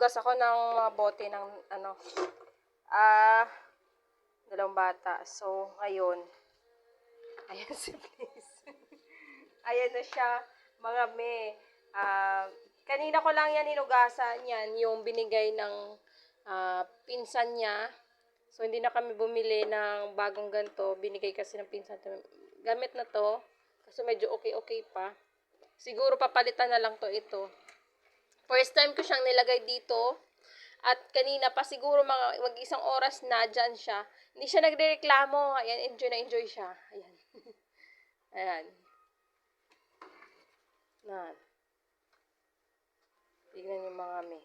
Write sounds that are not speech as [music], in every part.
naghugas ako ng mga bote ng ano, ah, dalawang bata. So, ngayon, [laughs] ayan si Blaze. [laughs] ayan na siya, mga me. Ah, kanina ko lang yan inugasan yan, yung binigay ng ah, pinsan niya. So, hindi na kami bumili ng bagong ganto. Binigay kasi ng pinsan. Gamit na to. Kasi medyo okay-okay pa. Siguro papalitan na lang to ito. First time ko siyang nilagay dito. At kanina pa siguro mga mag-isang oras na dyan siya. Hindi siya nagrereklamo. Ayan, enjoy na enjoy siya. Ayan. [laughs] Ayan. Nan. Tignan niyo mga me.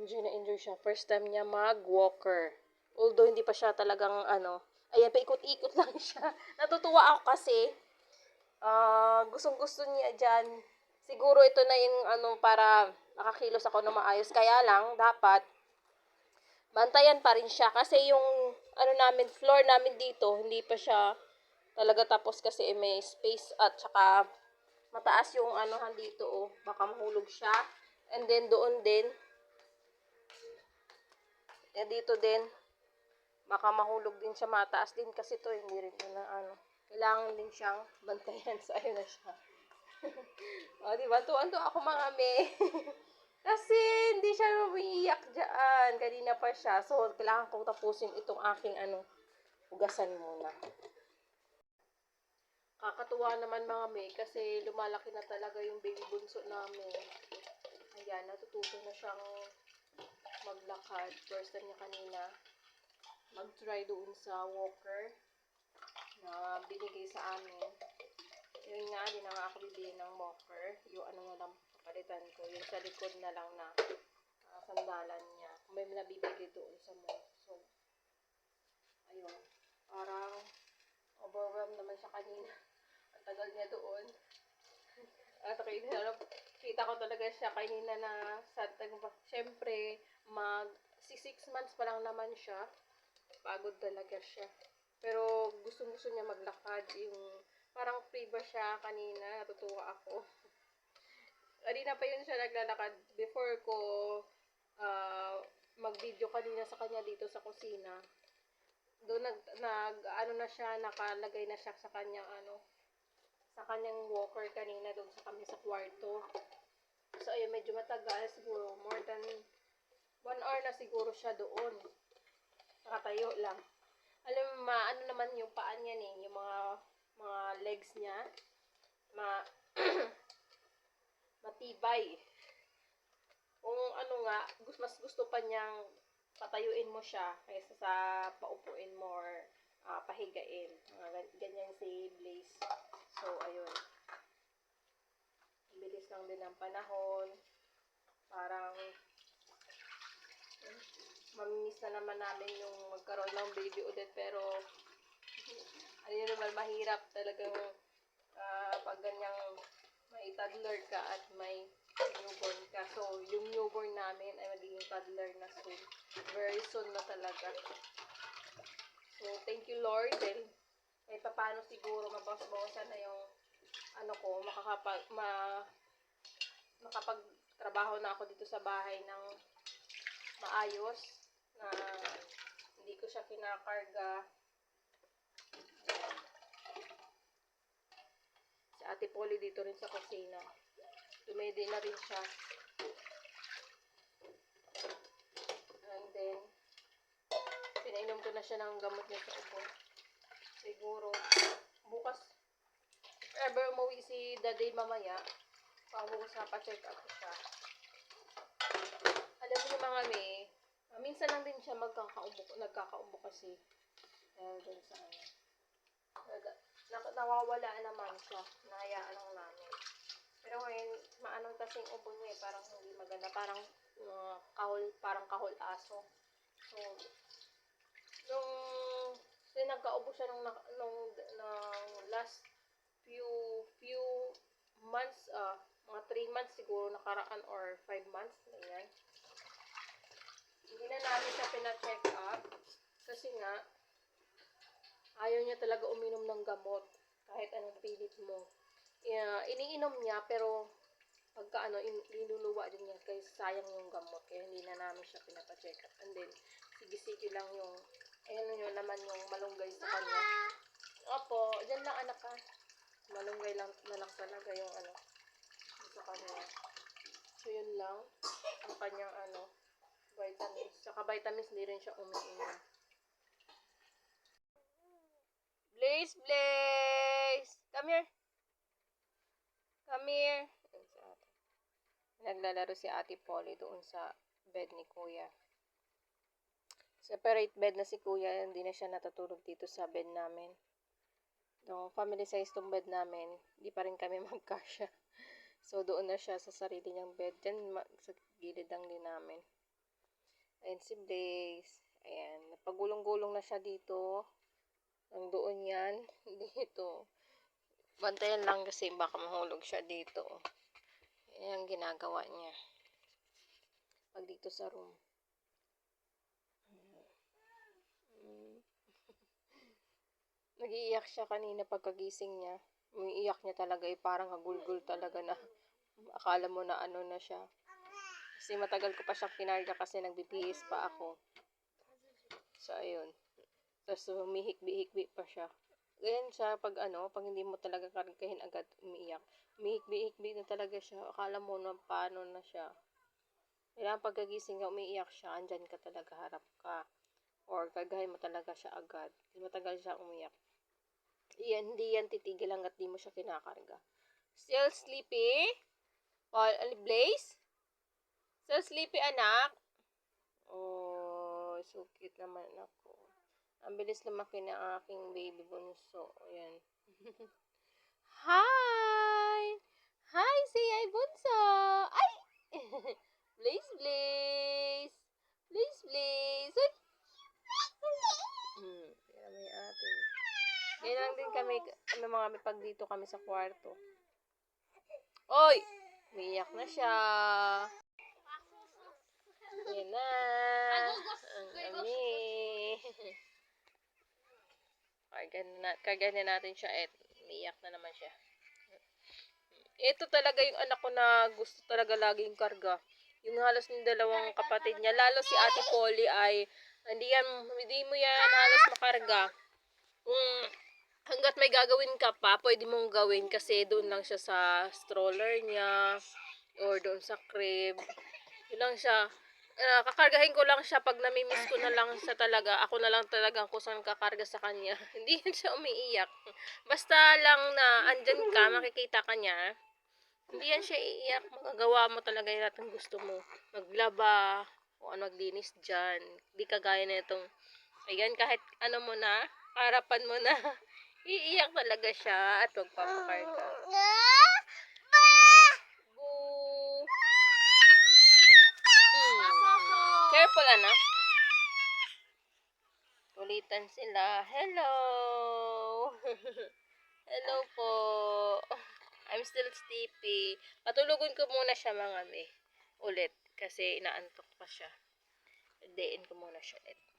Enjoy na enjoy siya. First time niya mag-walker. Although hindi pa siya talagang ano. Ayan, paikot-ikot [laughs] lang siya. Natutuwa ako kasi. Ah, gustong gusto niya dyan. Siguro ito na yung ano para nakakilos ako ng maayos. Kaya lang, dapat bantayan pa rin siya. Kasi yung ano namin, floor namin dito, hindi pa siya talaga tapos kasi may space at saka mataas yung anuhan dito oh. Baka mahulog siya. And then doon din, eh, dito din, baka mahulog din siya, mataas din kasi to, hindi rin na ano. Kailangan din siyang bantayan. [laughs] So, ayun na siya. [laughs] o, di ba? Tuwan-to ako mga [laughs] me. kasi, hindi siya umiiyak dyan. Kanina pa siya. So, kailangan kong tapusin itong aking, ano, ugasan muna. Kakatuwa naman mga me, kasi lumalaki na talaga yung baby bunso namin. Ayan, natututo na siyang maglakad. First time niya kanina mag-try doon sa walker na binigay sa amin. Yun nga, di na nga ako bibili ng walker. Yung ano na lang papalitan ko. Yung sa likod na lang na ah, sandalan niya. Kung may nabibigay doon sa mall. So, ayun. Parang overwhelmed naman siya kanina. [laughs] Ang tagal niya doon. [laughs] At kita, kita ko talaga siya kanina na sa Siyempre, mag si six months pa lang naman siya. Pagod talaga siya. Pero gusto gusto niya maglakad. Yung parang free ba siya kanina. Natutuwa ako. [laughs] kanina pa yun siya naglalakad. Before ko ah, mag-video kanina sa kanya dito sa kusina. Doon nag, nag ano na siya, nakalagay na siya sa kanyang ano, sa kanyang walker kanina doon sa kami sa kwarto. So, ayun, medyo matagal. Siguro, more than one hour na siguro siya doon. Nakatayo lang. Alam mo, ma, ano naman yung paan niya eh, yung mga, mga legs niya. Ma, [clears throat] matibay. Kung ano nga, mas gusto pa niyang patayuin mo siya kaysa sa paupuin mo or ah, pahigain. Ganyan si Blaze. So, ayun. Bilis lang din ng panahon. Parang mamimiss na naman namin yung magkaroon ng baby ulit pero ano naman mahirap talagang ah, pag ganyang may toddler ka at may newborn ka. So, yung newborn namin ay magiging toddler na soon. Very soon na talaga. So, thank you Lord kahit pa paano siguro mabawas-bawasan na yung ano ko, makakapag, ma, makapagtrabaho na ako dito sa bahay ng maayos na hindi ko siya kinakarga. Ayan. Si Ate Polly dito rin sa kusina. Dumede na rin siya. And then, pinainom ko na siya ng gamot niya sa ubo. Siguro, bukas, ever umuwi si Daday mamaya, na pa-check up siya. Alam niyo mga may, ah, minsan lang din siya magkakaubo, nagkakaubo kasi. Dahil dun sa ano. Nag- na- nawawala naman siya. Nahayaan lang namin. Pero ngayon, maano kasing ubo niya eh, parang hindi maganda. Parang uh, kahol, parang kahol aso. So, nung kasi nagkaubo siya nung, nung, nung last few few months, ah mga 3 months siguro nakaraan or 5 months, ganyan. Hindi na namin siya pina-check up kasi nga ayaw niya talaga uminom ng gamot kahit anong pilit mo. Yeah, iniinom niya pero pagka ano, in, linuluwa din yan, kaya sayang yung gamot, kaya hindi na namin siya pinapacheck up. And then, sige-sige lang yung, eh, ano naman yung malunggay sa kanya. Opo, dyan lang anak ka. Malunggay lang na lang talaga yung ano, sa kanya. So, yun lang, ang kanyang ano, vitamins. Saka vitamins, hindi rin siya umiinom. Blaze, Blaze! Come here. Come here. Naglalaro si ate Polly doon sa bed ni kuya. Separate bed na si kuya, hindi na siya natutulog dito sa bed namin. Nung family size tong bed namin, hindi pa rin kami [laughs] magkasya. So, doon na siya sa sarili niyang bed. Diyan, sa gilid lang din namin. Ayan si Blaze. Ayan, napagulong-gulong na siya dito. Ang doon yan, [laughs] dito. Bantayan lang kasi baka mahulog siya dito. Yan ang ginagawa niya. Pag dito sa room. [laughs] Nag-iiyak siya kanina pagkagising niya. Umiiyak niya talaga eh, parang hagulgul talaga na. [laughs] Akala mo na ano na siya. Kasi matagal ko pa siyang kinarga kasi nagbibihis pa ako. So, ayun. Tapos humihik-bihik pa siya. Ganyan siya pag ano, pag hindi mo talaga kargahin agad umiiyak. Humihik-bihik na talaga siya. Akala mo na paano na siya. Kailangan pagkagising ka, umiiyak siya, andyan ka talaga, harap ka. Or kargahin mo talaga siya agad. Matagal siya umiyak. Yan, hindi yan titigil hanggat di mo siya kinakarga. Still sleepy? Paul, Blaze? Still sleepy, anak? Oh, so cute naman ako. Ang bilis lumaki ng aking baby bunso. Ayan. [laughs] Hi! Hi, hi, bunso! Ay! [laughs] Blaze, Blaze! Blaze, Blaze! Uy! Hmm, yan may ate. Yan lang din kami, kami mga kami pag dito kami sa kwarto. Oy! Umiyak na siya. Yan na. Ang kami. Kargan na, kargan na natin siya at umiyak na naman siya. Ito talaga yung anak ko na gusto talaga laging karga. Yung halos ng dalawang kapatid niya, lalo si Ate Polly ay hindi yan, hindi mo yan halos makarga. Kung hanggat may gagawin ka pa, pwede mong gawin kasi doon lang siya sa stroller niya or doon sa crib. Yun lang siya. Ah, kakargahin ko lang siya pag namimiss ko na lang siya talaga. Ako na lang talaga kung saan kakarga sa kanya. [laughs] Hindi [laughs] siya umiiyak. Basta lang na andyan ka, makikita ka niya. Hindi yan siya iiyak. Magagawa mo talaga yung lahat ng gusto mo. Maglaba, o ano, maglinis dyan. Di kagaya na itong, ayan, kahit ano mo na, harapan mo na, [laughs] iiyak talaga siya at magpapakarga. Careful, anak. Ulitan sila. Hello! [laughs] Hello po. I'm still sleepy. Patulugon ko muna siya mga me. Ulit. Kasi inaantok pa siya. Dayin ko muna siya ulit.